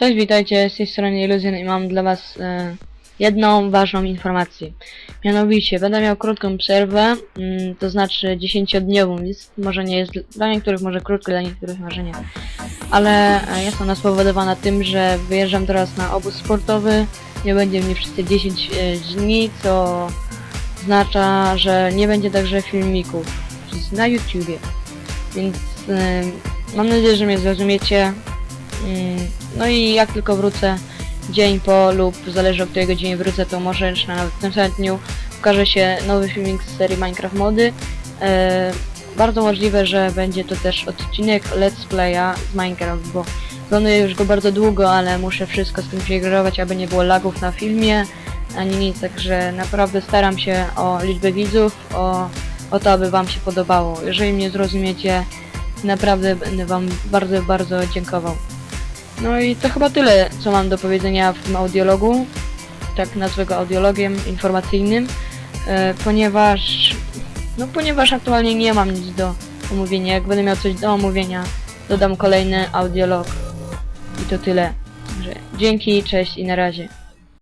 Cześć, witajcie, z tej strony Illusion i mam dla was e, jedną ważną informację. Mianowicie, będę miał krótką przerwę, mm, to znaczy 10-dniową, jest, może nie jest, dla niektórych może krótko, dla niektórych może nie. Ale e, jest ona spowodowana tym, że wyjeżdżam teraz na obóz sportowy, nie będzie mnie przez te 10 e, dni, co oznacza, że nie będzie także filmików na YouTubie. Więc e, mam nadzieję, że mnie zrozumiecie. Mm, No i jak tylko wrócę dzień po lub zależy o której godzinie wrócę, to może jeszcze nawet w tym samym dniu ukaże się nowy filmik z serii Minecraft Mody. E, bardzo możliwe, że będzie to też odcinek Let's Playa z Minecraft, bo planuję już go bardzo długo, ale muszę wszystko skonfigurować, aby nie było lagów na filmie ani nic, także naprawdę staram się o liczbę widzów, o, o to, aby wam się podobało. Jeżeli mnie zrozumiecie, naprawdę będę wam bardzo, bardzo dziękował. No i to chyba tyle, co mam do powiedzenia w tym audiologu. Tak nazwę go audiologiem informacyjnym, e, ponieważ no ponieważ aktualnie nie mam nic do omówienia. Jak będę miał coś do omówienia, dodam kolejny audiolog. I to tyle. Dzięki, cześć i na razie.